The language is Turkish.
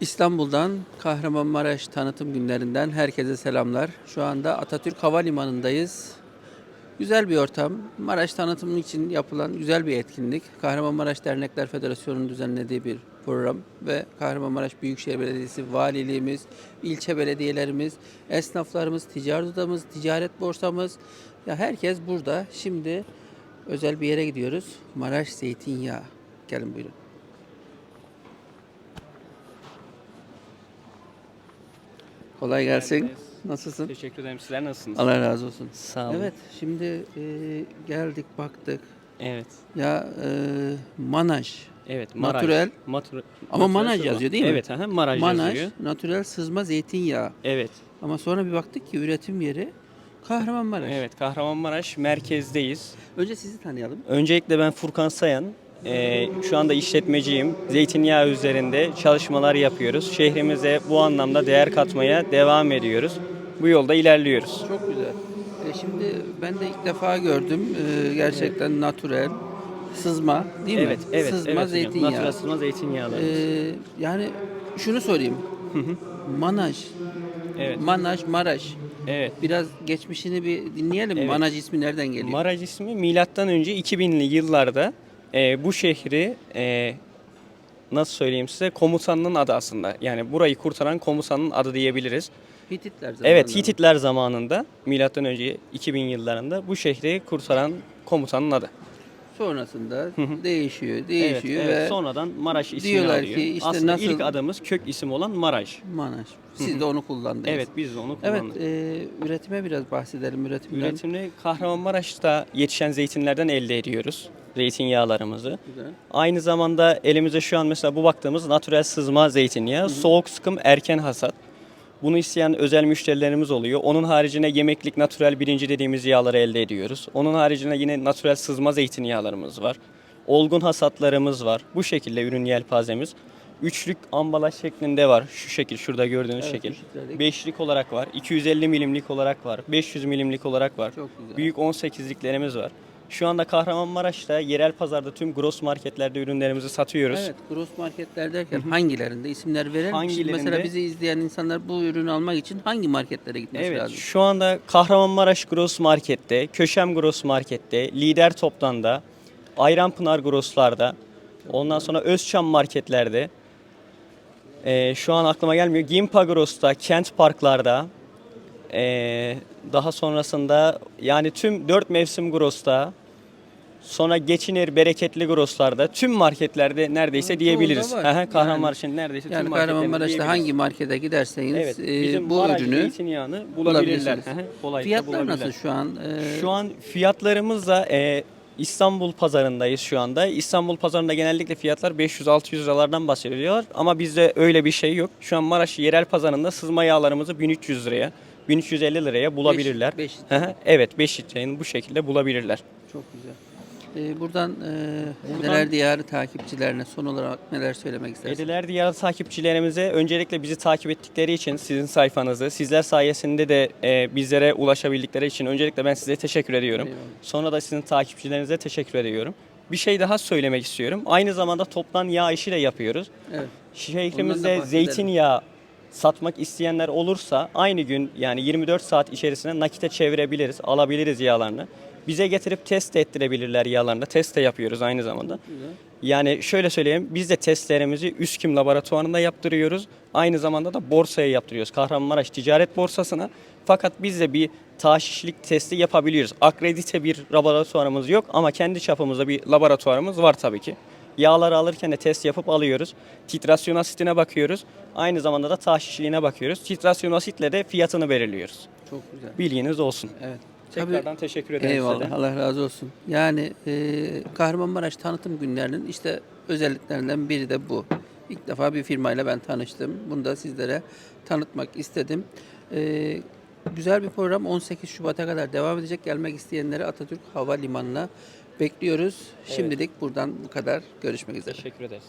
İstanbul'dan Kahramanmaraş tanıtım günlerinden herkese selamlar. Şu anda Atatürk Havalimanı'ndayız. Güzel bir ortam. Maraş tanıtımı için yapılan güzel bir etkinlik. Kahramanmaraş Dernekler Federasyonu'nun düzenlediği bir program ve Kahramanmaraş Büyükşehir Belediyesi, valiliğimiz, ilçe belediyelerimiz, esnaflarımız, ticaret odamız, ticaret borsamız ya herkes burada. Şimdi özel bir yere gidiyoruz. Maraş Zeytinyağı. Gelin buyurun. Kolay gelsin. Nasılsın? Teşekkür ederim. Sizler nasılsınız? Allah razı olsun. Sağ olun. Evet, şimdi e, geldik baktık. Evet. Ya e, manaj, Evet. Natürel. Matur- Ama manaj sızma. yazıyor değil mi? Evet. Aha, maraj, manaj, yazıyor. natürel sızma zeytinyağı. Evet. Ama sonra bir baktık ki üretim yeri Kahramanmaraş. Evet. Kahramanmaraş merkezdeyiz. Önce sizi tanıyalım. Öncelikle ben Furkan Sayan. Ee, şu anda işletmeciyim. Zeytinyağı üzerinde çalışmalar yapıyoruz. Şehrimize bu anlamda değer katmaya devam ediyoruz. Bu yolda ilerliyoruz. Çok güzel. E, şimdi ben de ilk defa gördüm. E, gerçekten natürel sızma değil mi? Evet, evet. Sızma evet zeytinyağı. Natural sızma zeytinyağları. E, yani şunu sorayım. manaj, evet. manaj, maraş. Evet. Biraz geçmişini bir dinleyelim. Evet. Manaj ismi nereden geliyor? Maraj ismi milattan önce 2000'li yıllarda e, bu şehri e, nasıl söyleyeyim size komutanının adı aslında. Yani burayı kurtaran komutanın adı diyebiliriz. Hititler zamanında. Evet Hititler zamanında milattan önce 2000 yıllarında bu şehri kurtaran komutanın adı. Sonrasında değişiyor, değişiyor evet, evet. ve sonradan Maraş ismini diyorlar alıyor. ki işte aslında nasıl- ilk adımız kök isim olan Maraj. manaj. Siz de onu kullandınız. Evet biz de onu Evet, kullandık. e, üretime biraz bahsedelim üretimden. Üretimini Kahramanmaraş'ta yetişen zeytinlerden elde ediyoruz. Zeytinyağlarımızı. Güzel. Aynı zamanda elimize şu an mesela bu baktığımız natürel sızma zeytinyağı. Soğuk sıkım erken hasat. Bunu isteyen özel müşterilerimiz oluyor. Onun haricinde yemeklik natürel birinci dediğimiz yağları elde ediyoruz. Onun haricinde yine natürel sızma zeytinyağlarımız var. Olgun hasatlarımız var. Bu şekilde ürün yelpazemiz. Üçlük ambalaj şeklinde var. Şu şekil şurada gördüğünüz Evet, şekil. Beşlik olarak var. 250 milimlik olarak var. 500 milimlik olarak var. Büyük 18'liklerimiz var. Şu anda Kahramanmaraş'ta yerel pazarda tüm gross marketlerde ürünlerimizi satıyoruz. Evet, gross marketler derken hangilerinde isimler verir? Şimdi Mesela Hangilerinde? bizi izleyen insanlar bu ürünü almak için hangi marketlere gitmesi Evet, lazım? şu anda Kahramanmaraş Gross Market'te, Köşem Gross Market'te, Lider Top'tan'da, Ayranpınar Gross'larda, ondan sonra Özçam Market'lerde, ee, şu an aklıma gelmiyor. Gimpa Gross'ta, Kent Park'larda, ee, daha sonrasında yani tüm 4 mevsim Gross'ta, sonra Geçinir, Bereketli Gross'larda, tüm marketlerde neredeyse Ha, diyebiliriz. çoğunda var. Aha, Kahramanmaraş'ın neredeyse Yani tüm marketlerinde Kahramanmaraş'ta diyebiliriz. hangi markete giderseniz Evet, e, bizim bu Maraş ürünü zeytinyağını bulabilirler. bulabilirsiniz. Kolaylıkla Fiyatlar bulabilirler. nasıl şu an? E, Şu an fiyatlarımız da e, İstanbul pazarındayız şu anda. İstanbul pazarında genellikle fiyatlar 500-600 liralardan bahsediyor. Ama bizde öyle bir şey yok. Şu an Maraş yerel pazarında sızma yağlarımızı 1300 liraya, 1350 liraya bulabilirler. beş Hı hı, evet 5 litrenin bu şekilde bulabilirler. Çok güzel. E, buradan, e, Buradan- neler diyarı takipçilerine son olarak neler söylemek istersiniz? Ediler diğer takipçilerimize öncelikle bizi takip ettikleri için sizin sayfanızı, sizler sayesinde de e, bizlere ulaşabildikleri için öncelikle ben size teşekkür ediyorum. Eyvallah. Sonra da sizin takipçilerinize teşekkür ediyorum. Bir şey daha söylemek istiyorum. Aynı zamanda toptan yağ işi de yapıyoruz. Evet. Şehrimizde zeytinyağı satmak isteyenler olursa aynı gün yani 24 saat içerisinde nakite çevirebiliriz, alabiliriz yağlarını. Bize getirip test ettirebilirler yağlarını. Test de yapıyoruz aynı zamanda. Yani şöyle söyleyeyim, biz de testlerimizi Üsküm laboratuvarında yaptırıyoruz. Aynı zamanda da borsaya yaptırıyoruz. Kahramanmaraş Ticaret Borsası'na. Fakat biz de bir taşişlik testi yapabiliyoruz. Akredite bir laboratuvarımız yok ama kendi çapımızda bir laboratuvarımız var tabii ki. Yağları alırken de test yapıp alıyoruz. Titrasyon asitine bakıyoruz. Aynı zamanda da taşişliğine bakıyoruz. Titrasyon asitle de fiyatını belirliyoruz. Çok güzel. Bilginiz olsun. Evet. Tekrardan teşekkür ederim size Eyvallah. de. Allah razı olsun. Yani e, Kahramanmaraş tanıtım günlerinin işte özelliklerinden biri de bu. İlk defa bir firmayla ben tanıştım. Bunu da sizlere tanıtmak istedim. E, güzel bir program 18 Şubat'a kadar devam edecek. Gelmek isteyenleri Atatürk Havalimanı'na bekliyoruz. Şimdilik buradan bu kadar. Görüşmek üzere. Teşekkür ederiz.